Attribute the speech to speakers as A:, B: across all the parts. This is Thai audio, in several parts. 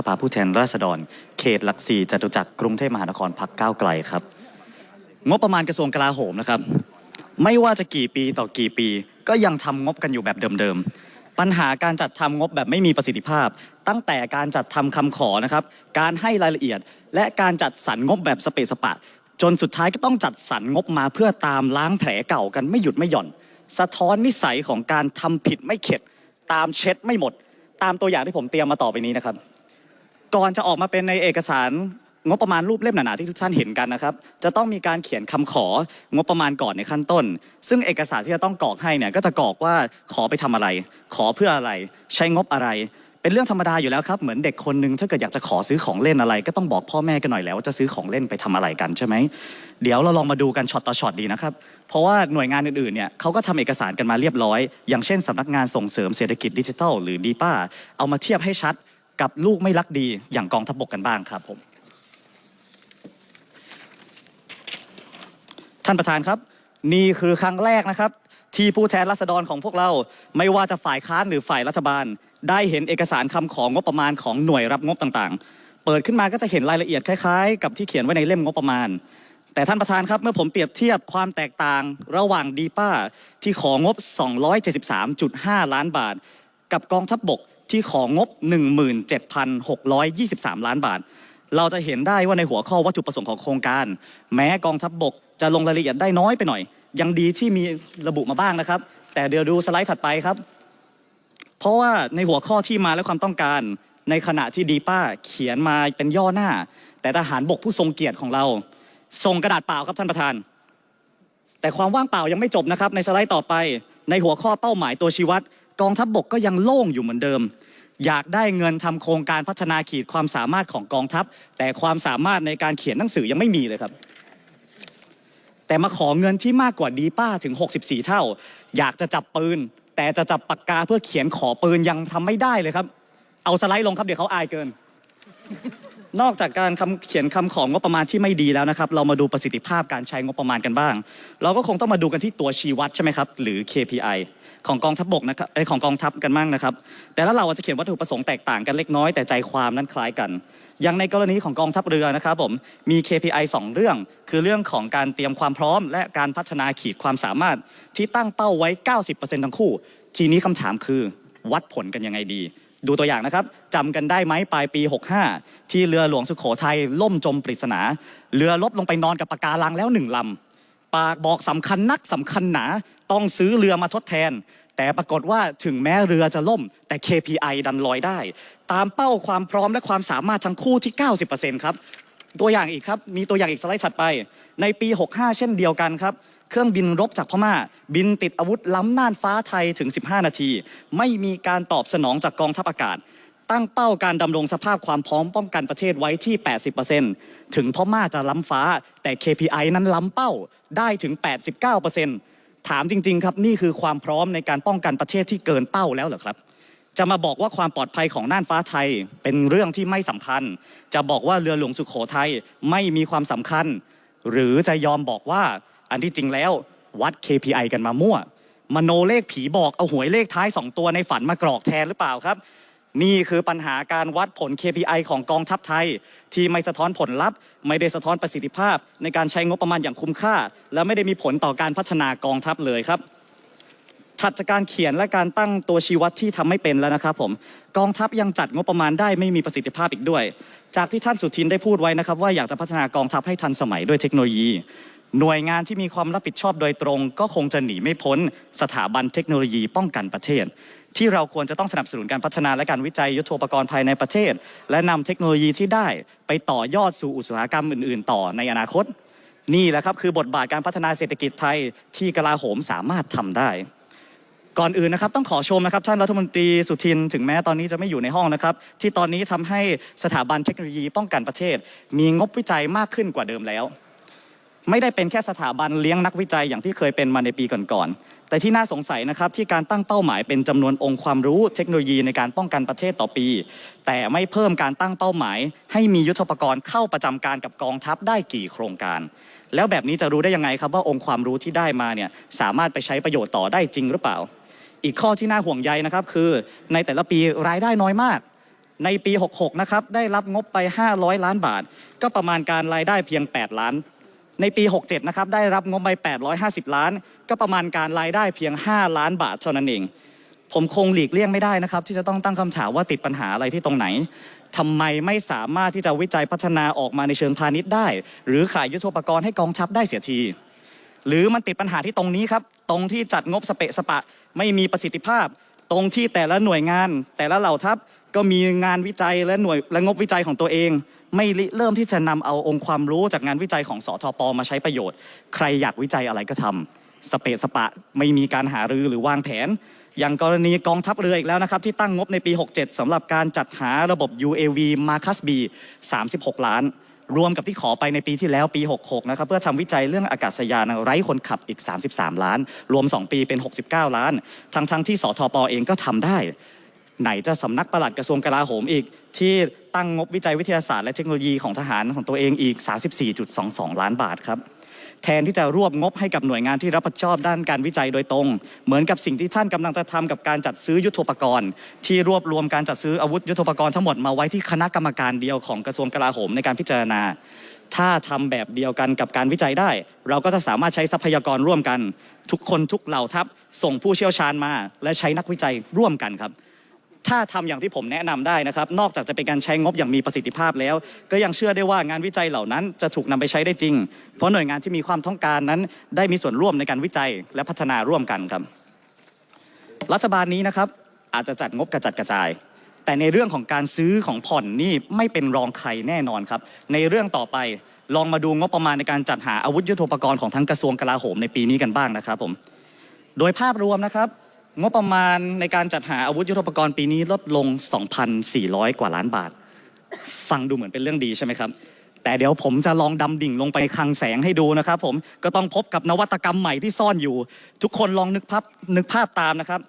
A: สภาผู้แทนราษฎร เขตหลักสี่จตุจักรกรุงเทพมหานครพักก้าวไกลครับ งบประมาณกระทรวงกลาโหมนะครับ ไม่ว่าจะกี่ปีต่อกี่ปี ก็ยังทำงบกันอยู่แบบเดิมๆ ปัญหาการจัดทำงบแบบไม่มีประสิทธิภาพ ตั้งแต่การจัดทำคำขอนะครับ การให้รายละเอียด และการจัดสรรงบแบบสเปซสปะ จนสุดท้ายก็ต้องจัดสรรงบมาเพื่อตามล้างแผลเก่ากันไม่หยุดไม่หย่อน สะท้อนนิสัยของการทำผิดไม่เข็ด ตามเช็ดไม่หมด ตามตัวอย่างที่ผมเตรียมมาต่อไปนี้นะครับ ก่อนจะออกมาเป็นในเอกสารงบประมาณรูปเล่มหนาๆที่ทุกท่านเห็นกันนะครับ จะต้องมีการเขียนคำของบประมาณก่อนในขั้นต้น ซึ่งเอกสารที่จะต้องกรอกให้เนี่ยก็จะกรอกว่าขอไปทำอะไร ขอเพื่ออะไร ใช้งบอะไร เป็นเรื่องธรรมดาอยู่แล้วครับ เหมือนเด็กคนหนึงถ้าเกิดอยากจะขอซื้อของเล่นอะไร ก็ต้องบอกพ่อแม่กันหน่อยแล้วว่าจะซื้อของเล่นไปทำอะไรกันใช่ไหม เดี๋ยวเราลองมาดูกันช็อตต่อช็อตดีนะครับ เพราะว่าหน่วยงานอื่นๆเนี่ยเขาก็ทำเอกสารกันมาเรียบร้อย อย่างเช่นสำนักงานส่งเสริมเศรษฐกิจดิจิทัล หรือดีป้าเอามาเทียบให้ชัด กับลูกไม่รักดีอย่างกองทัพบกกันบ้างครับผมท่านประธานครับ นี่คือครั้งแรกนะครับ ที่ผู้แทนราษฎรของพวกเราไม่ว่าจะฝ่ายค้านหรือฝ่ายรัฐบาล ได้เห็นเอกสารคำของงบประมาณของหน่วยรับงบต่างๆ เปิดขึ้นมาก็จะเห็นรายละเอียดคล้ายๆ กับที่เขียนไว้ในเล่มงบประมาณ แต่ท่านประธานครับเมื่อผมเปรียบเทียบความแตกต่างระหว่างดีป้าที่ของงบ 273.5 ล้านบาท กับกองทัพบบก ที่ของงบ 17,623 ล้านบาท เราจะเห็นได้ว่าในหัวข้อวัตถุประสงค์ของโครงการ แม้กองทัพบบกจะลงรายละเอียดได้น้อยไปหน่อย ยังดีที่มีระบุมาบ้างนะครับ แต่เดี๋ยวดูสไลด์ถัดไปครับ เพราะว่าในหัวข้อที่มาและความต้องการ ในขณะที่ดีป้าเขียนมาเป็นย่อหน้า แต่ทหารบกผู้ทรงเกียรติของเราส่งกระดาษเปล่าครับท่านประธาน แต่ความว่างเปล่ายังไม่จบนะครับในสไลด์ต่อไป ในหัวข้อเป้าหมายตัวชี้วัด กองทัพบบกก็ยังโล่งอยู่เหมือนเดิม อยากได้เงินทำโครงการพัฒนาขีดความสามารถของกองทัพ แต่ความสามารถในการเขียนหนังสือยังไม่มีเลยครับ แต่มาขอเงินที่มากกว่าดีป้าถึง 64 เท่า อยากจะจับปืน แต่จะจับปากกาเพื่อเขียนขอปืนยังทำไม่ได้เลยครับ เอาสไลด์ลงครับเดี๋ยวเขาอายเกิน นอกจากการเขียนคำของงบประมาณที่ไม่ดีแล้วนะครับ เรามาดูประสิทธิภาพการใช้งบประมาณกันบ้าง เราก็คงต้องมาดูกันที่ตัวชี้วัดใช่ไหมครับ หรือ KPI ของกองทัพบกนะครับของกองทัพกันบ้างนะครับ แต่ละเราอาจจะเขียนวัตถุประสงค์แตกต่างกันเล็กน้อยแต่ใจความนั้นคล้ายกัน อย่างในกรณีของกองทัพเรือนะครับผมมี KPI 2 เรื่อง คือเรื่องของการเตรียมความพร้อม และการพัฒนาขีดความสามารถที่ตั้งเป้าไว้ 90%ทั้งคู่ ทีนี้คำถามคือวัดผลกันยังไงดี ดูตัวอย่างนะครับจำกันได้ไหมปลายปี 65 ที่เรือหลวงสุโขทัยล่มจมปริศนา เรือลบลงไปนอนกับปะการังแล้วหนึ่งลำปากบอกสำคัญนักสำคัญหนาต้องซื้อเรือมาทดแทน แต่ปรากฏว่าถึงแม้เรือจะล่ม แต่ KPI ดันลอยได้ ตามเป้าความพร้อมและความสามารถทั้งคู่ที่ 90%ครับตัวอย่างอีกครับมีตัวอย่างอีกสไลด์ถัดไป ในปี 65 เช่นเดียวกันครับ เครื่องบินรบจากพม่า บินติดอาวุธล้ำน่านฟ้าไทยถึง 15 นาที ไม่มีการตอบสนองจากกองทัพอากาศ ตั้งเป้าการดำรงสภาพความพร้อมป้องกันประเทศไว้ที่ 80%ถึงพม่าจะล้ำฟ้า แต่ KPI นั้นล้ำเป้าได้ถึง 89%ถามจริง ๆ ครับนี่คือความพร้อมในการป้องกันประเทศที่เกินเป้าแล้วเหรอครับจะมาบอกว่าความปลอดภัยของน่านฟ้าไทยเป็นเรื่องที่ไม่สำคัญ จะบอกว่าเรือหลวงสุขโขทัยไม่มีความสำคัญ หรือจะยอมบอกว่า อันที่จริงแล้ววัด KPI กันมามั่ว มโนเลขผีบอกเอาหวยเลขท้าย 2 ตัวในฝันมากรอกแทนหรือเปล่าครับ นี่คือปัญหาการวัดผล KPI ของกองทัพไทย ที่ไม่สะท้อนผลลัพธ์ ไม่ได้สะท้อนประสิทธิภาพ ในการใช้งบประมาณอย่างคุ้มค่า และไม่ได้มีผลต่อการพัฒนากองทัพเลยครับถัดจากการเขียนและการตั้งตัวชี้วัดที่ทำไม่เป็นแล้วนะครับผมกองทัพยังจัดงบประมาณได้ไม่มีประสิทธิภาพอีกด้วย จากที่ท่านสุทินได้พูดไว้นะครับ ว่าอยากจะพัฒนากองทัพให้ทันสมัยด้วยเทคโนโลยี หน่วยงานที่มีความรับผิดชอบโดยตรง ก็คงจะหนีไม่พ้นสถาบันเทคโนโลยีป้องกันประเทศ ที่เราควรจะต้องสนับสนุนการพัฒนาและการวิจัยยุทโธปกรณ์ภายในประเทศ และนำเทคโนโลยีที่ได้ไปต่อยอดสู่อุตสาหกรรมอื่น ๆ ต่อในอนาคต นี่แหละครับคือบทบาทการพัฒนาเศรษฐกิจไทยที่กลาโหมสามารถทำได้ก่อนอื่นนะครับต้องขอชมนะครับท่านรัฐมนตรีสุทินถึงแม้ตอนนี้จะไม่อยู่ในห้องนะครับ ที่ตอนนี้ทำให้สถาบันเทคโนโลยีป้องกันประเทศ มีงบวิจัยมากขึ้นกว่าเดิมแล้ว ไม่ได้เป็นแค่สถาบันเลี้ยงนักวิจัยอย่างที่เคยเป็นมาในปีก่อนๆ แต่ที่น่าสงสัยนะครับที่การตั้งเป้าหมายเป็นจำนวนองค์ความรู้เทคโนโลยีในการป้องกันประเทศต่อปี แต่ไม่เพิ่มการตั้งเป้าหมาย ให้มียุทธปกรณ์เข้าประจำการกับกองทัพได้กี่โครงการ แล้วแบบนี้จะรู้ได้ยังไงครับว่าองค์ความรู้ที่ได้มาเนี่ยสามารถไปใช้ประโยชน์ต่อได้จริงหรือเปล่า อีกข้อที่น่าห่วงใยนะครับคือในแต่ละปีรายได้น้อยมากในปี 66 นะครับ ได้รับงบไป 500 ล้านบาท ก็ประมาณการรายได้เพียง 8 ล้าน ในปี 67 นะครับ ได้รับงบไป850 ล้าน ก็ประมาณการรายได้เพียง 5 ล้านบาทเท่านั้นเอง ผมคงหลีกเลี่ยงไม่ได้นะครับ ที่จะต้องตั้งคำถามว่าติดปัญหาอะไรที่ตรงไหนทำไมไม่สามารถที่จะวิจัยพัฒนาออกมาในเชิงพาณิชย์ได้ หรือขายยุทโธปกรณ์ให้กองทัพได้เสียที หรือมันติดปัญหาที่ตรงนี้ครับ ตรงที่จัดงบสเปะสปะ ไม่มีประสิทธิภาพ ตรงที่แต่ละหน่วยงาน แต่ละเหล่าทัพก็มีงานวิจัยและหน่วยและงบวิจัยของตัวเอง ไม่ริเริ่มที่จะนำเอาองค์ความรู้จากงานวิจัยของสทปมาใช้ประโยชน์ ใครอยากวิจัยอะไรก็ทำสเปสปะไม่มีการหารือหรือวางแผน อย่างกรณีกองทัพเรืออีกแล้วนะครับ ที่ตั้งงบในปี 67สำหรับการจัดหาระบบ UAV Marcus B 36 ล้าน รวมกับที่ขอไปในปีที่แล้วปี 66 นะครับ เพื่อทำวิจัยเรื่องอากาศยานไร้คนขับอีก 33 ล้าน รวม 2 ปีเป็น 69 ล้าน ทั้งทั้งๆที่สทปเองก็ทำได้ ไหนจะสำนักปลัดกระทรวงกลาโหมอีก ที่ตั้งงบวิจัยวิทยาศาสตร์และเทคโนโลยีของทหารของตัวเองอีก 34.22 ล้านบาทครับแทนที่จะรวบงบให้กับหน่วยงานที่รับผิดชอบด้านการวิจัยโดยตรง เหมือนกับสิ่งที่ท่านกำลังจะทำกับการจัดซื้อยุทโธปกรณ์ ที่รวบรวมการจัดซื้ออาวุธยุทโธปกรณ์ทั้งหมดมาไว้ที่คณะกรรมการเดียวของกระทรวงกลาโหมในการพิจารณา ถ้าทำแบบเดียวกันกับการวิจัยได้ เราก็จะสามารถใช้ทรัพยากรร่วมกัน ทุกคนทุกเหล่าทัพส่งผู้เชี่ยวชาญมา และใช้นักวิจัยร่วมกันครับ ถ้าทำอย่างที่ผมแนะนำได้นะครับ นอกจากจะเป็นการใช้งบอย่างมีประสิทธิภาพแล้ว ก็ยังเชื่อได้ว่างานวิจัยเหล่านั้นจะถูกนำไปใช้ได้จริง เพราะหน่วยงานที่มีความต้องการนั้น ได้มีส่วนร่วมในการวิจัยและพัฒนาร่วมกันครับ รัฐบาลนี้นะครับอาจจะจัดงบกระจัดกระจาย แต่ในเรื่องของการซื้อของผ่อนนี่ไม่เป็นรองใครแน่นอนครับ ในเรื่องต่อไปลองมาดูงบประมาณในการจัดหาอาวุธยุทโธปกรณ์ของทั้งกระทรวงกลาโหมในปีนี้กันบ้างนะครับผม โดยภาพรวมนะครับ งบประมาณในการจัดหาอาวุธยุทโธปกรณ์ปีนี้ลดลง 2,400 กว่าล้านบาท ฟังดูเหมือนเป็นเรื่องดีใช่ไหมครับ แต่เดี๋ยวผมจะลองดำดิ่งลงไปคลังแสงให้ดูนะครับผมก็ต้องพบกับนวัตกรรมใหม่ที่ซ่อนอยู่ ทุกคนลองนึกภาพนึกภาพตามนะครับ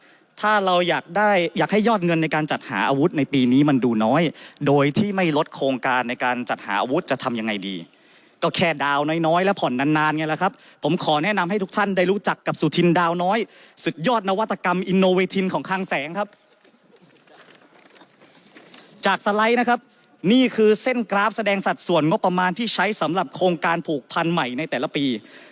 A: ถ้าเราอยากได้อยากให้ยอดเงินในการจัดหาอาวุธในปีนี้มันดูน้อย โดยที่ไม่ลดโครงการในการจัดหาอาวุธจะทำยังไงดี ก็แค่ดาวน้อยๆ และผ่อนนานๆไงล่ะครับ ผมขอแนะนำให้ทุกท่านได้รู้จักกับสุทินดาวน้อย สุดยอดนวัตกรรมอินโนเวทินของคลังแสงครับ จากสไลด์นะครับ นี่คือเส้นกราฟแสดงสัดส่วนงบประมาณที่ใช้สำหรับโครงการผูกพันใหม่ในแต่ละปี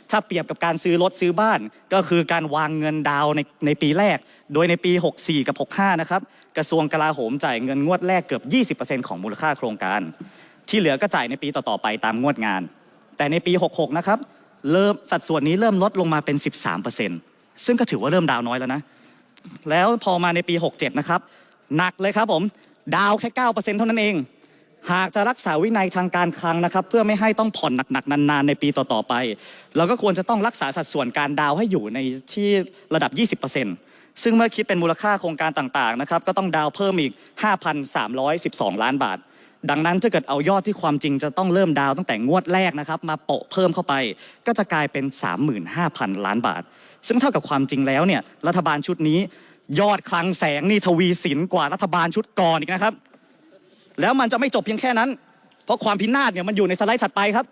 A: ถ้าเปรียบกับการซื้อรถซื้อบ้าน ก็คือการวางเงินดาวในในปีแรก โดยในปี 64 กับ 65 นะครับกระทรวงกลาโหมจ่ายเงินงวดแรกเกือบ 20%ของมูลค่าโครงการที่เหลือก็จ่ายในปีต่อ ๆ ไปตามงวดงาน แต่ในปี 66 นะครับเริ่มสัดส่วนนี้เริ่มลดลงมาเป็น 13%ซึ่งก็ถือว่าเริ่มดาวน้อยแล้วนะ แล้วพอมาในปี 67 นะครับ หนักเลยครับผม ดาวแค่ 9%เท่านั้นเอง หากจะรักษาวินัยทางการคลังนะครับ เพื่อไม่ให้ต้องผ่อนหนักๆ นานๆ ในปีต่อๆไป เราก็ควรจะต้องรักษาสัดส่วนการดาวให้อยู่ในที่ระดับ 20%ซึ่งเมื่อคิดเป็นมูลค่าโครงการต่างๆ นะครับ ก็ต้องดาวเพิ่มอีก 5,312 ล้านบาท ดังนั้นถ้าเกิดเอายอดที่ความจริงจะต้องเริ่มดาวตั้งแต่งวดแรกนะครับมาโปะเพิ่มเข้าไป ก็จะกลายเป็น 35,000 ล้านบาท ซึ่งเท่ากับความจริงแล้วเนี่ยรัฐบาลชุดนี้ยอดคลังแสงนี่ทวีสินกว่ารัฐบาลชุดก่อนอีกนะครับ แล้วมันจะไม่จบเพียงแค่นั้น เพราะความพินาศเนี่ยมันอยู่ในสไลด์ถัดไปครับ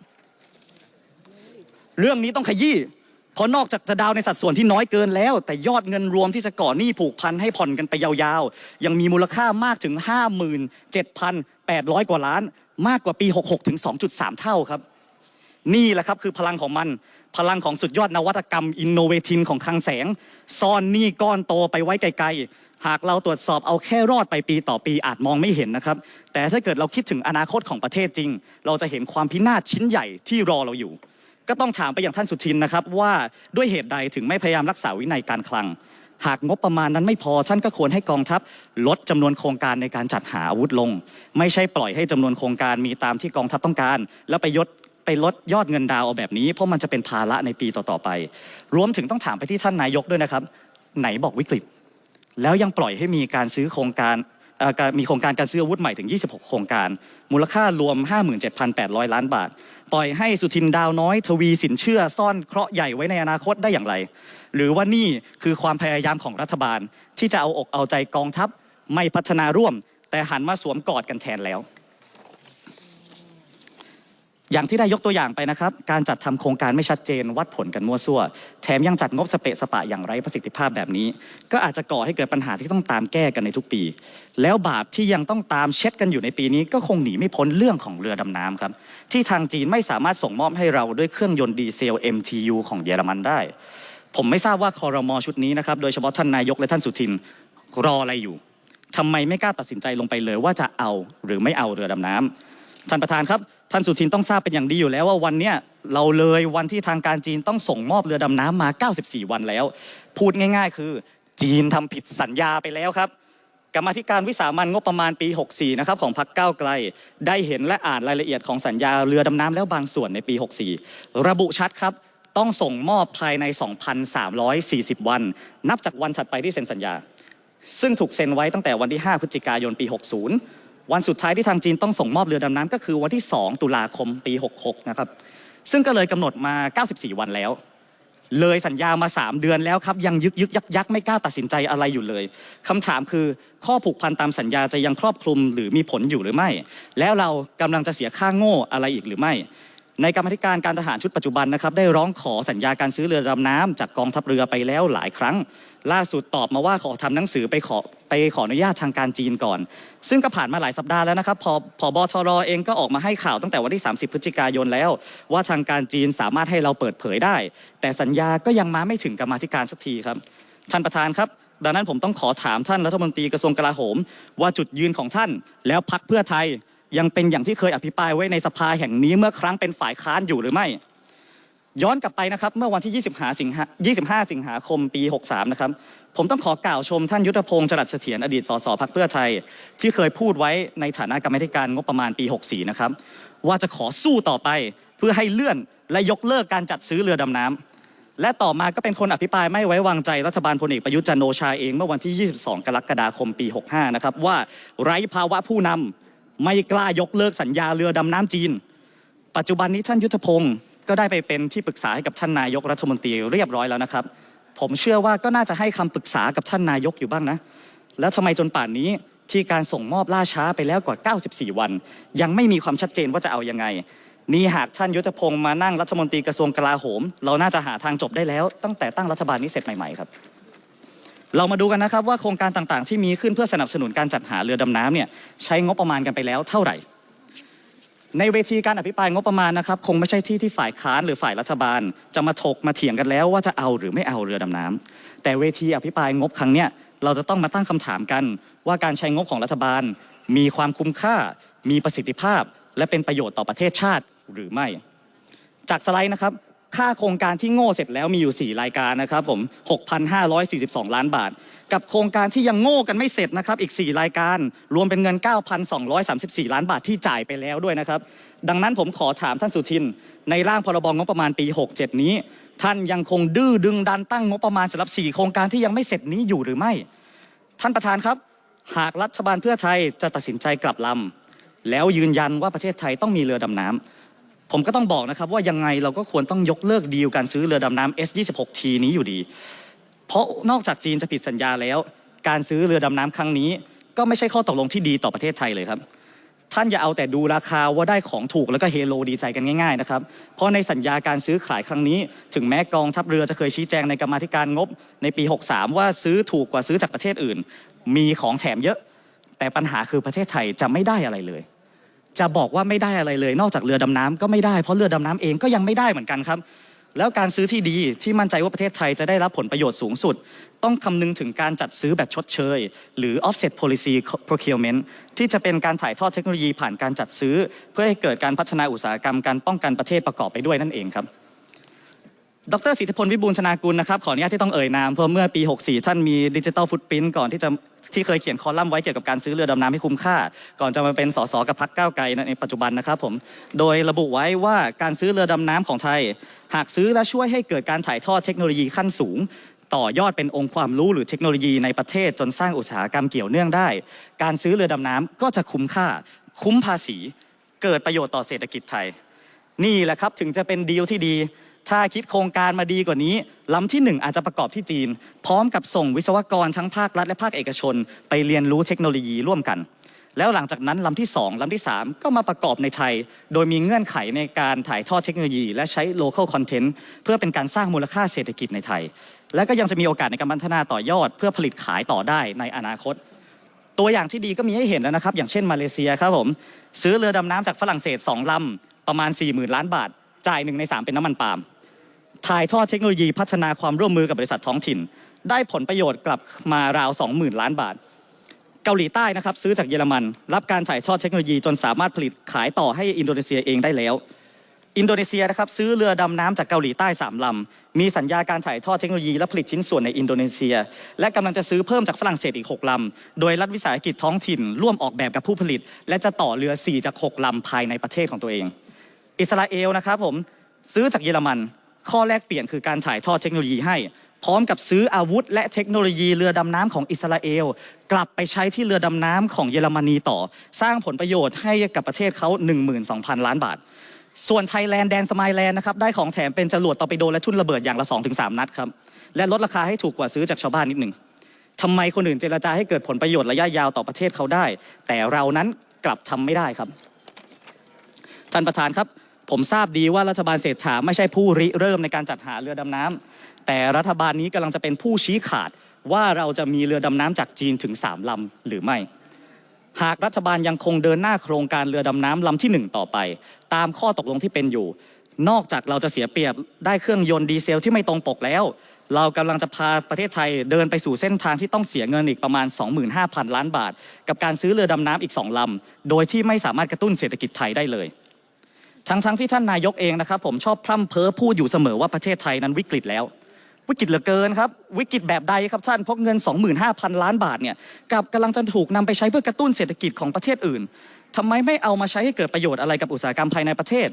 A: เรื่องนี้ต้องขยี้เพราะนอกจากจะดาวในสัดส่วนที่น้อยเกินแล้ว แต่ยอดเงินรวมที่จะก่อหนี้ผูกพันให้ผ่อนกันไปยาวๆ ยังมีมูลค่ามากถึง 800 กว่าล้านมากกว่าปี 66 ถึง 2.3 เท่าครับ นี่แหละครับคือพลังของมัน พลังของสุดยอดนวัตกรรมอินโนเวทินของคลังแสง ซ่อนหนี้ก้อนโตไปไว้ไกลๆ หากเราตรวจสอบเอาแค่รอดไปปีต่อปีอาจมองไม่เห็นนะครับ แต่ถ้าเกิดเราคิดถึงอนาคตของประเทศจริง เราจะเห็นความพินาศชิ้นใหญ่ที่รอเราอยู่ ก็ต้องถามไปอย่างท่านสุทินนะครับว่าด้วยเหตุใดถึงไม่พยายามรักษาวินัยการคลัง หากงบประมาณนั้นไม่พอท่านก็ควรให้กองทัพลดจำนวนโครงการในการจัดหาอาวุธลง ไม่ใช่ปล่อยให้จำนวนโครงการมีตามที่กองทัพต้องการ แล้วไปยดไปลดยอดเงินดาวเอาแบบนี้ เพราะมันจะเป็นภาระในปีต่อๆไป รวมถึงต้องถามไปที่ท่านนายกด้วยนะครับ ไหนบอกวิกฤต แล้วยังปล่อยให้มีการซื้อโครงการเอ่อการ มีโครงการการซื้ออาวุธใหม่ถึง 26 โครงการ มูลค่ารวม 57,800 ล้านบาท ปล่อยให้สุทินดาวน้อย ทวีสินเชื่อซ่อนเคราะห์ใหญ่ไว้ในอนาคตได้อย่างไร หรือว่านี่คือความพยายามของรัฐบาล ที่จะเอาอกเอาใจกองทัพไม่พัฒนาร่วม แต่หันมาสวมกอดกันแทนแล้ว อย่างที่ได้ยกตัวอย่างไปนะครับ การจัดทำโครงการไม่ชัดเจนวัดผลกันมั่วซั่ว แถมยังจัดงบสเปะสปะอย่างไร้ประสิทธิภาพแบบนี้ ก็อาจจะก่อให้เกิดปัญหาที่ต้องตามแก้กันในทุกปี แล้วบาปที่ยังต้องตามเช็ดกันอยู่ในปีนี้ ก็คงหนีไม่พ้นเรื่องของเรือดำน้ำครับ ที่ทางจีนไม่สามารถส่งมอบให้เราด้วยเครื่องยนต์ดีเซล MTU ของเยอรมันได้ ผมไม่ทราบว่าคอรมอชุดนี้นะครับโดยเฉพาะท่านนายกและท่านสุทินรออะไรอยู่ทำไมไม่กล้าตัดสินใจลงไปเลยว่าจะเอาหรือไม่เอาเรือดำน้ำท่านประธานครับ ท่านสุทินต้องทราบเป็นอย่างดีอยู่แล้วว่าวันเนี้ยเราเลยวันที่ทางการจีนต้องส่งมอบเรือดำน้ำมา 94 วันแล้ว พูดง่ายๆ คือ จีนทำผิดสัญญาไปแล้วครับกรรมธิการวิสามันงบประมาณปี 64 นะครับของพรรคก้าวไกล ได้เห็นและอ่านรายละเอียดของสัญญาเรือดำน้ำแล้วบางส่วนในปี 64 ระบุชัดครับ ต้องส่งมอบภายใน 2,340 วัน นับจากวันถัดไปที่เซ็นสัญญา ซึ่งถูกเซ็นไว้ตั้งแต่วันที่ 5 พฤศจิกายนปี 60 วันสุดท้ายที่ทางจีนต้องส่งมอบเรือดำน้ำก็คือวันที่ 2 ตุลาคมปี 66 นะครับ ซึ่งก็เลยกำหนดมา 94 วันแล้ว เลยสัญญามา 3 เดือนแล้วครับ ยังยึกยึกยักยักไม่กล้าตัดสินใจอะไรอยู่เลยคำถามคือข้อผูกพันตามสัญญาจะยังครอบคลุมหรือมีผลอยู่หรือไม่ แล้วเรากำลังจะเสียค่าโง่อะไรอีกหรือไม่ ในกรรมธิการการทหารชุดปัจจุบันนะครับได้ร้องขอสัญญาการซื้อเรือดำน้ำจากกองทัพเรือไปแล้วหลายครั้ง ล่าสุดตอบมาว่าขอทำหนังสือไปขอไปขออนุญาตทางการจีนก่อน ซึ่งก็ผ่านมาหลายสัปดาห์แล้วนะครับพอพอบทรเองก็ออกมาให้ข่าวตั้งแต่วันที่ 30 พฤศจิกายนแล้ว ว่าทางการจีนสามารถให้เราเปิดเผยได้ แต่สัญญาก็ยังมาไม่ถึงกรรมาธิการสักทีครับท่านประธานครับดังนั้นผมต้องขอถามท่านรัฐมนตรีกระทรวงกลาโหม ว่าจุดยืนของท่านแล้วพักเพื่อไทย ยังเป็นอย่างที่เคยอภิปรายไว้ในสภาแห่งนี้เมื่อครั้งเป็นฝ่ายค้านอยู่หรือไม่ ย้อนกลับไปนะครับ เมื่อวันที่ 25 สิงหา25 สิงหาคมปี 63 นะครับ ผมต้องขอกล่าวชมท่านยุทธพงศ์จรัสเสถียรอดีตสสพักเพื่อไทย ที่เคยพูดไว้ในฐานะกรรมธิการงบประมาณปี 64 นะครับ ว่าจะขอสู้ต่อไปเพื่อให้เลื่อนและยกเลิกการจัดซื้อเรือดำน้ำและต่อมาก็เป็นคนอภิปรายไม่ไว้วางใจรัฐบาลพลเอกประยุทธ์จันทร์โอชาเองเมื่อวันที่ 22 กรกฎาคมปี 65 นะครับว่าไร้ภาวะผู้นำ ไม่กล้ายกเลิกสัญญาเรือดำน้ำจีน ปัจจุบันนี้ท่านยุทธพงศ์ก็ได้ไปเป็นที่ปรึกษาให้กับท่านนายกรัฐมนตรีเรียบร้อยแล้วนะครับ ผมเชื่อว่าก็น่าจะให้คำปรึกษากับท่านนายกอยู่บ้างนะ แล้วทำไมจนป่านนี้ที่การส่งมอบล่าช้าไปแล้วกว่า 94 วัน ยังไม่มีความชัดเจนว่าจะเอายังไง นี่หากท่านยุทธพงศ์มานั่งรัฐมนตรีกระทรวงกลาโหม เราน่าจะหาทางจบได้แล้ว ตั้งแต่ตั้งรัฐบาลนี้เสร็จใหม่ๆครับ เรามาดูกันนะครับว่าโครงการต่างๆ ที่มีขึ้นเพื่อสนับสนุนการจัดหาเรือดำน้ำเนี่ยใช้งบประมาณกันไปแล้วเท่าไหร่ ในเวทีการอภิปรายงบประมาณนะครับ คงไม่ใช่ที่ที่ฝ่ายค้านหรือฝ่ายรัฐบาล จะมาถกมาเถียงกันแล้วว่าจะเอาหรือไม่เอาเรือดำน้ำแต่เวทีอภิปรายงบครั้งเนี้ยเราจะต้องมาตั้งคำถามกัน ว่าการใช้งบของรัฐบาล มีความคุ้มค่า มีประสิทธิภาพ และเป็นประโยชน์ต่อประเทศชาติหรือไม่ จากสไลด์นะครับ ค่าโครงการที่โง่เสร็จแล้วมีอยู่ 4 รายการนะครับผม 6,542 ล้านบาท กับโครงการที่ยังโง่กันไม่เสร็จนะครับอีก 4 รายการ รวมเป็นเงิน 9,234 ล้านบาทที่จ่ายไปแล้วด้วยนะครับ ดังนั้นผมขอถามท่านสุทิน ในร่างพรบงบประมาณปี 67 นี้ ท่านยังคงดื้อดึงดันตั้งงบประมาณสำหรับ 4 โครงการที่ยังไม่เสร็จนี้อยู่หรือไม่ ท่านประธานครับ หากรัฐบาลเพื่อไทยจะตัดสินใจกลับลำแล้วยืนยันว่าประเทศไทยต้องมีเรือดำน้ำ ผมก็ต้องบอกนะครับว่ายังไงเราก็ควรต้องยกเลิกดีลการซื้อเรือดำน้ำ S26T นี้อยู่ดี เพราะนอกจากจีนจะผิดสัญญาแล้ว การซื้อเรือดำน้ำครั้งนี้ ก็ไม่ใช่ข้อตกลงที่ดีต่อประเทศไทยเลยครับ ท่านอย่าเอาแต่ดูราคาว่าได้ของถูกแล้วก็เฮโลดีใจกันง่ายๆนะครับ เพราะในสัญญาการซื้อขายครั้งนี้ ถึงแม้กองทัพเรือจะเคยชี้แจงในกรรมาธิการงบ ในปี 63 ว่าซื้อถูกกว่าซื้อจากประเทศอื่น มีของแถมเยอะ แต่ปัญหาคือประเทศไทยจะไม่ได้อะไรเลย จะบอกว่าไม่ได้อะไรเลย นอกจากเรือดำน้ำก็ไม่ได้เพราะเรือดำน้ำเองก็ยังไม่ได้เหมือนกันครับแล้วการซื้อที่ดีที่มั่นใจว่าประเทศไทยจะได้รับผลประโยชน์สูงสุด ต้องคำนึงถึงการจัดซื้อแบบชดเชย หรือ offset policy procurement ที่จะเป็นการถ่ายทอดเทคโนโลยีผ่านการจัดซื้อ เพื่อให้เกิดการพัฒนาอุตสาหกรรมการป้องกันประเทศประกอบไปด้วยนั่นเองครับ ดรสิทธิพลวิบูลชนากุลนะครับขออนุญาตที่ต้องเอ่ยนามเพราะเมื่อปี 64 ท่านมีดิจิ t a ลฟุตปรินต์ก่อนที่จะที่เคยเขียนคอลัมน์ไว้เกี่ยวกับการซื้อเรือดำน้ำให้คุ้มค่า ก่อนจะมาเป็นสสกับพรรคก้าวไกลในปัจจุบันนะครับผมโดยระบุไว้ว่าการซื้อเรือดำน้ำของไทย หากซื้อและช่วยให้เกิดการถ่ายทอดเทคโนโลยีขั้นสูง ต่อยอดเป็นองค์ความรู้หรือเทคโนโลยีในประเทศจนสร้างอุตสาหกรรมเกี่ยวเนื่องได้ การซื้อเรือดำน้ำก็จะคุ้มค่า คุ้มภาษี เกิดประโยชน์ต่อเศรษฐกิจไทย นี่แหละครับถึงจะเป็นดีลที่ดี ถ้าคิดโครงการมาดีกว่านี้ลำที่หนึ่งอาจจะประกอบที่จีน พร้อมกับส่งวิศวกรทั้งภาครัฐและภาคเอกชน ไปเรียนรู้เทคโนโลยีร่วมกัน แล้วหลังจากนั้นลำที่ 2ลำที่ 3 ก็มาประกอบในไทย โดยมีเงื่อนไขในการถ่ายทอดเทคโนโลยี และใช้ local content เพื่อเป็นการสร้างมูลค่าเศรษฐกิจในไทย และก็ยังจะมีโอกาสในการพัฒนาต่อยอด เพื่อผลิตขายต่อได้ในอนาคตตัวอย่างที่ดีก็มีให้เห็นแล้วนะครับ อย่างเช่นมาเลเซียครับผม ซื้อเรือดำน้ำจากฝรั่งเศส 2 ลำ ประมาณ 40,000 ล้านบาท จ่ายหนึ่งใน 3 เป็นน้ำมันปาล์ม ถ่ายทอดเทคโนโลยีพัฒนาความร่วมมือกับบริษัทท้องถิ่น ได้ผลประโยชน์กลับมาราว 20,000 ล้านบาท เกาหลีใต้นะครับซื้อจากเยอรมัน รับการถ่ายทอดเทคโนโลยีจนสามารถผลิตขายต่อให้อินโดนีเซียเองได้แล้ว อินโดนีเซียนะครับซื้อเรือดำน้ำจากเกาหลีใต้3ลำมีสัญญาการถ่ายทอดเทคโนโลยีและผลิตชิ้นส่วนในอินโดนีเซีย และกำลังจะซื้อเพิ่มจากฝรั่งเศสอีก6ลำโดยรัฐวิสาหกิจท้องถิ่น ร่วมออกแบบกับผู้ผลิต และจะต่อเรือ 4 จาก 6ลำภายในประเทศของตัวเอง อิสราเอลนะครับผมซื้อจากเยอรมัน ข้อแลกเปลี่ยนคือการถ่ายทอดเทคโนโลยีให้ พร้อมกับซื้ออาวุธ และเทคโนโลยีเรือดำน้ำของอิสราเอล กลับไปใช้ที่เรือดำน้ำของเยอรมนีต่อ สร้างผลประโยชน์ให้กับประเทศเขา 12,000 ล้านบาท ส่วนไทยแลนด์แดนสมายแลนด์นะครับได้ของแถมเป็นจรวดตอร์ปิโดและทุ่นระเบิดอย่างละ 2-3 นัดครับและลดราคาให้ถูกกว่าซื้อจากชาวบ้านนิดหนึ่งทำไมคนอื่นเจรจาให้เกิดผลประโยชน์ระยะยาวต่อประเทศเขาได้ แต่เรานั้นกลับทำไม่ได้ครับ ท่านประธานครับ ผมทราบดีว่ารัฐบาลเศรษฐาไม่ใช่ผู้ริเริ่มในการจัดหาเรือดำน้ำแต่รัฐบาลนี้กำลังจะเป็นผู้ชี้ขาดว่าเราจะมีเรือดำน้ำจากจีนถึง 3ลำหรือไม่ หากรัฐบาลยังคงเดินหน้าโครงการเรือดำน้ำลำที่ 1 ต่อไป ตามข้อตกลงที่เป็นอยู่ นอกจากเราจะเสียเปรียบได้เครื่องยนต์ดีเซลที่ไม่ตรงปกแล้ว เรากำลังจะพาประเทศไทยเดินไปสู่เส้นทางที่ต้องเสียเงินอีกประมาณ 25,000 ล้านบาท กับการซื้อเรือดำน้ำอีก2ลำโดยที่ไม่สามารถกระตุ้นเศรษฐกิจไทยได้เลย ทั้งทั้งที่ท่านนายกเองนะครับ ผมชอบพร่ำเพ้อพูดอยู่เสมอว่าประเทศไทยนั้นวิกฤตแล้ว วิกฤตเหลือเกินครับ วิกฤตแบบใดครับท่านเพราะเงิน 25,000 ล้านบาทเนี่ยกับกำลังจะถูกนำไปใช้เพื่อกระตุ้นเศรษฐกิจของประเทศอื่นทำไมไม่เอามาใช้ให้เกิดประโยชน์อะไรกับอุตสาหกรรมภายในประเทศ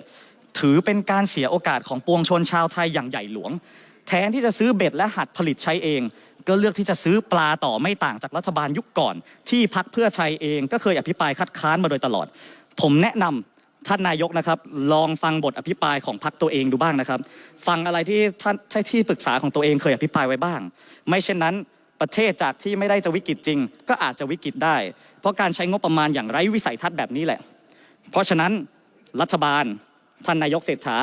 A: ถือเป็นการเสียโอกาสของปวงชนชาวไทยอย่างใหญ่หลวง แทนที่จะซื้อเบ็ดและหัดผลิตใช้เองก็เลือกที่จะซื้อปลาต่อไม่ต่างจากรัฐบาลยุคก่อน ที่พักเพื่อไทยเองก็เคยอภิปรายคัดค้านมาโดยตลอด ผมแนะนำ ท่านนายกนะครับ ลองฟังบทอภิปรายของพรรคตัวเองดูบ้างนะครับ ฟังอะไรที่ท่านใช่ที่ปรึกษาของตัวเองเคยอภิปรายไว้บ้าง ไม่เช่นนั้นประเทศจากที่ไม่ได้จะวิกฤตจริง ก็อาจจะวิกฤตได้ เพราะการใช้งบประมาณอย่างไร้วิสัยทัศน์แบบนี้แหละ เพราะฉะนั้นรัฐบาล ท่านนายกเศรษฐา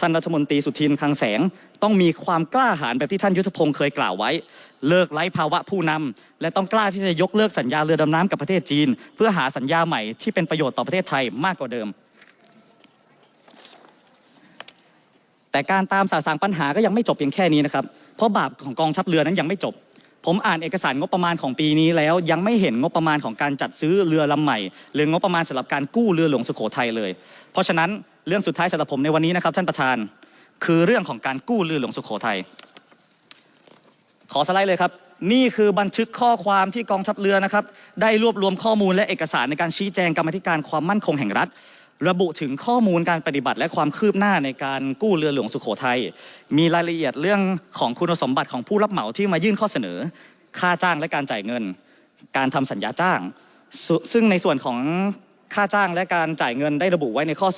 A: ท่านรัฐมนตรีสุทินคลังแสง ต้องมีความกล้าหาญแบบที่ท่านยุทธพงศ์เคยกล่าวไว้ เลิกไร้ภาวะผู้นำและต้องกล้าที่จะยกเลิกสัญญาเรือดำน้ำกับประเทศจีน เพื่อหาสัญญาใหม่ที่เป็นประโยชน์ต่อประเทศไทยมากกว่าเดิม แต่การตามสาสางปัญหาก็ยังไม่จบเพียงแค่นี้นะครับ เพราะบาปของกองทัพเรือนั้นยังไม่จบ ผมอ่านเอกสารงบประมาณของปีนี้แล้ว ยังไม่เห็นงบประมาณของการจัดซื้อเรือลำใหม่ หรืองบประมาณสำหรับการกู้เรือหลวงสุโขทัยเลย เพราะฉะนั้นเรื่องสุดท้ายสำหรับผมในวันนี้นะครับท่านประธาน คือเรื่องของการกู้เรือหลวงสุโขทัยขอสไลด์เลยครับนี่คือบันทึกข้อความที่กองทัพเรือนะครับได้รวบรวมข้อมูลและเอกสารในการชี้แจงกรรมธิการความมั่นคงแห่งรัฐ ระบุถึงข้อมูลการปฏิบัติและความคืบหน้าในการกู้เรือหลวงสุโขทัย มีรายละเอียดเรื่องของคุณสมบัติของผู้รับเหมาที่มายื่นข้อเสนอ ค่าจ้างและการจ่ายเงิน การทำสัญญาจ้างซซึ่งในส่วนของค่าจ้างและการจ่ายเงินได้ระบุไว้ในข้อ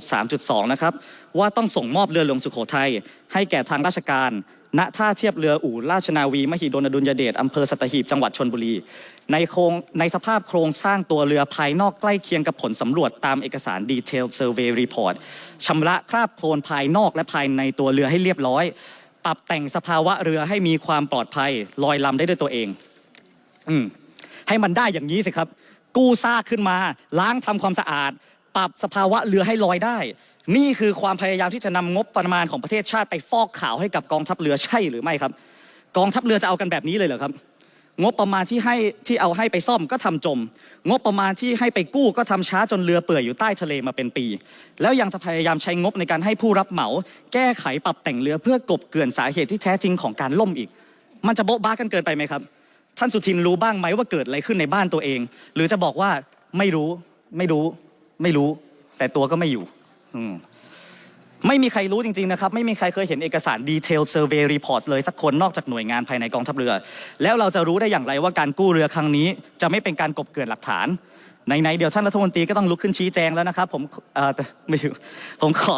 A: 2.2.3.2 นะครับ ว่าต้องส่งมอบเรือหลวงสุโขทัยให้แก่ทางราชการ ณท่าเทียบเรืออู่ราชนาวี มหิดลอดุลยเดชอำเภอสัตหีบจังหวัดชนบุรี ในโครงในสภาพโครงสร้างตัวเรือภายนอกใกล้เคียงกับผลสำรวจตามเอกสาร Detail Survey Report ชำระคราบโคลนภายนอกและภายในตัวเรือให้เรียบร้อย ปรับแต่งสภาวะเรือให้มีความปลอดภัยลอยลำได้ด้วยตัวเอง อืมให้มันได้อย่างนี้สิครับ กู้ซากขึ้นมา ล้างทำความสะอาด ปรับสภาวะเรือให้ลอยได้ นี่คือความพยายามที่จะนำงบประมาณของประเทศชาติไปฟอกขาวให้กับกองทัพเรือใช่หรือไม่ครับ กองทัพเรือจะเอากันแบบนี้เลยเหรอครับ งบประมาณที่ให้ที่เอาให้ไปซ่อมก็ทำจม งบประมาณที่ให้ไปกู้ก็ทำช้าจนเรือเปื่อยอยู่ใต้ทะเลมาเป็นปี แล้วยังจะพยายามใช้งบในการให้ผู้รับเหมา แก้ไขปรับแต่งเรือเพื่อกบเกลื่อนสาเหตุที่แท้จริงของการล่มอีก มันจะโบ๊ะบ้ากันเกินไปไหมครับ ท่านสุทินรู้บ้างไหมว่าเกิดอะไรขึ้นในบ้านตัวเอง หรือจะบอกว่าไม่รู้ไม่รู้ ไม่รู้ แต่ตัวก็ไม่อยู่ ไม่มีใครรู้จริงๆนะครับ ไม่มีใครเคยเห็นเอกสาร Detail Survey Report เลยสักคนนอกจากหน่วยงานภายในกองทัพเรือ แล้วเราจะรู้ได้อย่างไรว่าการกู้เรือครั้งนี้ จะไม่เป็นการกบเกลื่อนหลักฐานไหนเดี๋ยวท่านรัฐมนตรีก็ต้องลุกขึ้นชี้แจงแล้วนะครับผมเอ่อแต่ไม่อยู่ผมขอ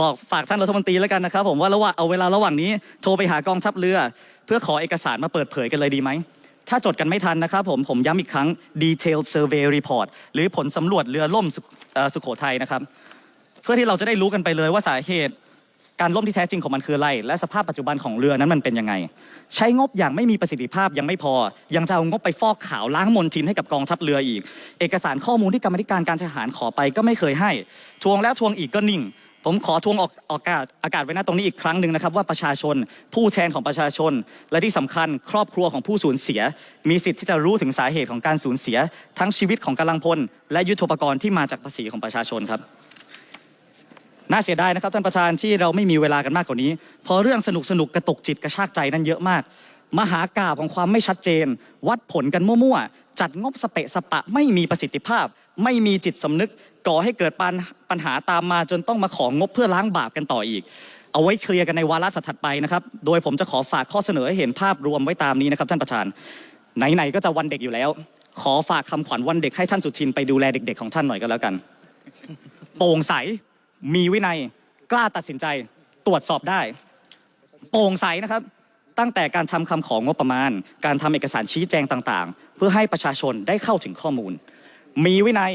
A: บอกฝากท่านรัฐมนตรีแล้วกันนะครับ ผมว่าระหว่างเอาเวลาระหว่างนี้โทรไปหากองทัพเรือ เพื่อขอเอกสารมาเปิดเผยกันเลยดีไหมถ้าจดกันไม่ทันนะครับผมผมย้ำอีกครั้ง detailed survey report หรือผลสำรวจเรือล่มสุสุโขทัยนะครับ พื่อที่เราจะได้รู้กันไปเลยว่าสาเหตุการล่มที่แท้จริงของมันคืออะไร และสภาพปัจจุบันของเรือนั้นมันเป็นยังไง ใช้งบอย่างไม่มีประสิทธิภาพยังไม่พอ ยังจะเอางบไปฟอกขาวล้างมลทินให้กับกองทัพเรืออีก เอกสารข้อมูลที่กรรมธิการการทหารขอไปก็ไม่เคยให้ ทวงแล้วทวงอีกก็นิ่ง ผมขอทวงออกอากาศอากาศไว้หน้าตรงนี้อีกครั้งหนึ่งนะครับ ว่าประชาชน ผู้แทนของประชาชน และที่สำคัญครอบครัวของผู้สูญเสีย มีสิทธิ์ที่จะรู้ถึงสาเหตุของการสูญเสีย ทั้งชีวิตของกำลังพล และยุทธปกรณ์ที่มาจากภาษีของประชาชนครับ น่าเสียดายนะครับท่านประธานที่เราไม่มีเวลากันมากกว่านี้เพราะเรื่องสนุกสนุกกระตกจิตกระชากใจนั้นเยอะมาก มหากาบของความไม่ชัดเจน วัดผลกันมั่วๆ จัดงบสเปะสปะไม่มีประสิทธิภาพ ไม่มีจิตสำนึกก่อให้เกิดปัญปัญหาตามมาจนต้องมาของงบเพื่อล้างบาปกันต่ออีก เอาไว้เคลียร์กันในวาระถัดไปนะครับ โดยผมจะขอฝากข้อเสนอให้เห็นภาพรวมไว้ตามนี้นะครับท่านประธาน ไหนๆก็จะวันเด็กอยู่แล้ว ขอฝากคำขวัญวันเด็กให้ท่านสุทินไปดูแลเด็ก ๆ ของท่านหน่อยก็แล้วกัน โปร่งใส มีวินัยกล้าตัดสินใจตรวจสอบได้โปร่งใสนะครับ ตั้งแต่การทำคำของงบประมาณ การทำเอกสารชี้แจงต่างๆ เพื่อให้ประชาชนได้เข้าถึงข้อมูล มีวินัย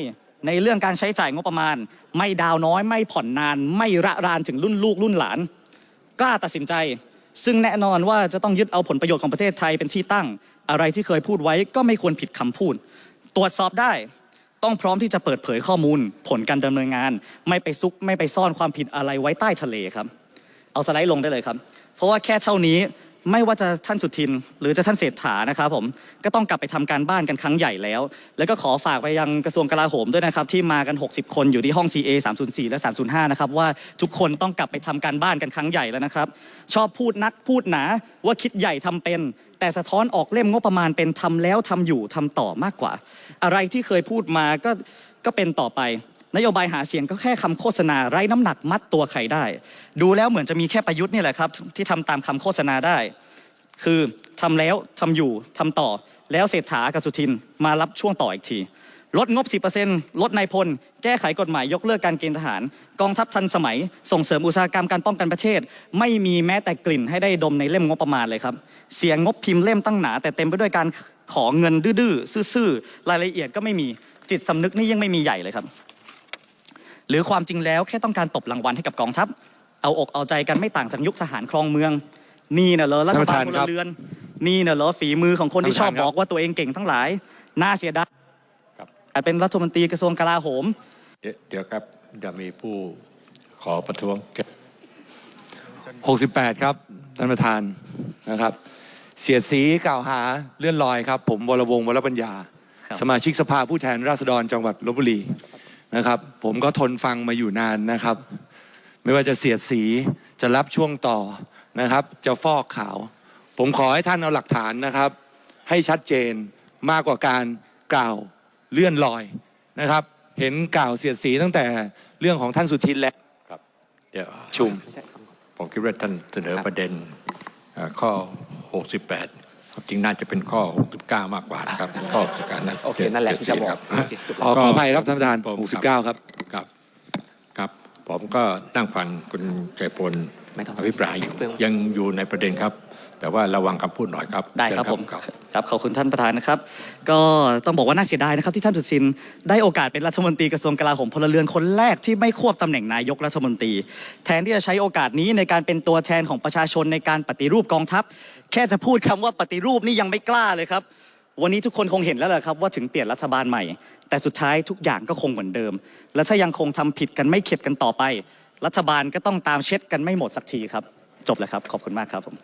A: ในเรื่องการใช้จ่ายงบประมาณ ไม่ดาวน้อย ไม่ผ่อนนาน ไม่ระรานถึงรุ่นลูกรุ่นหลาน กล้าตัดสินใจ ซึ่งแน่นอนว่าจะต้องยึดเอาผลประโยชน์ของประเทศไทยเป็นที่ตั้ง อะไรที่เคยพูดไว้ก็ไม่ควรผิดคำพูด ตรวจสอบได้ ต้องพร้อมที่จะเปิดเผยข้อมูล ผลการดำเนินงาน ไม่ไปซุกไม่ไปซ่อนความผิดอะไรไว้ใต้ทะเลครับ เอาสไลด์ลงได้เลยครับ เพราะว่าแค่เท่านี้ ไม่ว่าจะท่านสุทิน หรือจะท่านเศรษฐานะครับผมก็ต้องกลับไปทำการบ้านกันครั้งใหญ่แล้ว แล้วก็ขอฝากไปยังกระทรวงกลาโหมด้วยนะครับที่มากัน 60 คนอยู่ที่ห้อง CA 304 และ 305 นะครับว่าทุกคนต้องกลับไปทำการบ้านกันครั้งใหญ่แล้วนะครับ ชอบพูดนักพูดหนาว่าคิดใหญ่ทำเป็น แต่สะท้อนออกเล่มงบประมาณเป็นทำแล้วทำอยู่ทำต่อมากกว่า อะไรที่เคยพูดมาก็ก็เป็นต่อไป นโยบายหาเสียงก็แค่คำโฆษณาไร้น้ำหนักมัดตัวใครได้ ดูแล้วเหมือนจะมีแค่ประยุทธ์นี่แหละครับ ที่ทำตามคำโฆษณาได้ คือทำแล้วทำอยู่ทำต่อ แล้วเศรษฐากับสุทินมารับช่วงต่ออีกที ลดงบ 10%ลดนายพล แก้ไขกฎหมายยกเลิกการเกณฑ์ทหาร กองทัพทันสมัย ส่งเสริมอุตสาหกรรมการป้องกันประเทศ ไม่มีแม้แต่กลิ่นให้ได้ดมในเล่มงบประมาณเลยครับ เสียงงบพิมพ์เล่มตั้งหนา แต่เต็มไปด้วยการขอเงินดื้อๆซื่อๆรายละเอียดก็ไม่มีจิตสำนึกนี่ยังไม่มีใหญ่เลยครับ หรือความจริงแล้วแค่ต้องการตบรางวัลให้กับกองทัพ เอาอกเอาใจกันไม่ต่างจากยุคทหารครองเมือง นี่น่ะเหรอรัฐบาลพลเรือน นี่น่ะเหรอฝีมือของคนที่ชอบบอกว่าตัวเองเก่งทั้งหลาย น่าเสียดาย
B: ครับ
A: แต่เป็นรัฐมนตรีกระทรวงกลาโหม
B: เดี๋ยวเดี๋ยวครับจะมีผู้ขอประท้วง
C: 68 ครับท่านประธานนะครับ เสียดสีกล่าวหาเลื่อนลอยครับ ผมวรวงศ์วรปัญญา
A: ครับ
C: สมาชิกสภาผู้แทนราษฎรจังหวัดลบบุรี นะครับ ผมก็ทนฟังมาอยู่นานนะครับ ไม่ว่าจะเสียดสีจะรับช่วงต่อนะครับ จะฟอกขาว ผมขอให้ท่านเอาหลักฐานนะครับ ให้ชัดเจนมากกว่าการกล่าวเลื่อนลอยนะครับ เห็นกล่าวเสียดสีตั้งแต่เรื่องของท่านสุทินและ
B: ครับเดี๋ยว
C: ชุม
B: ผมคิดว่าท่านเสนอประเด็นเอ่อข้อ 68ความ จริงน่าจะเป็นข้อ 69 มากกว่านะครับข้อ69นั้น
D: โอเคนั่นแหละที่จะบอก
B: ครับ
D: โอเคถูก
C: ขอขออภัยครับท่านประธาน
B: ผม
C: 69 ครับ
B: ครับครับ ผมก็นั่งฟังคุณใจพล
D: ไม่ต้อง
B: อภิปรายอยู่
D: เปรี้ยว
B: ยังอยู่ในประเด็นครับ แต่ว่าระวังคำพูดหน่อยครับ
A: ได้ครับ
B: เชิ
A: ผ
B: ญ
A: ม ครับขอบคุณท่านประธานนะครับ ก็ต้องบอกว่าน่าเสียดายนะครับที่ท่านสุทินได้โอกาสเป็นรัฐมนตรีกระทรวงกลาโหมพลเรือนคนแรกที่ไม่ควบตำแหน่งนายกรัฐมนตรี แทนที่จะใช้โอกาสนี้ในการเป็นตัวแทนของประชาชนในการปฏิรูปกองทัพ แค่จะพูดคำว่าปฏิรูปนี่ยังไม่กล้าเลยครับวันนี้ทุกคนคงเห็นแล้วแหละครับว่าถึงเปลี่ยนรัฐบาลใหม่ แต่สุดท้ายทุกอย่างก็คงเหมือนเดิม และถ้ายังคงทำผิดกันไม่เข็ดกันต่อไป รัฐบาลก็ต้องตามเช็ดกันไม่หมดสักทีครับ จบแล้วครับ ขอบคุณมากครับผม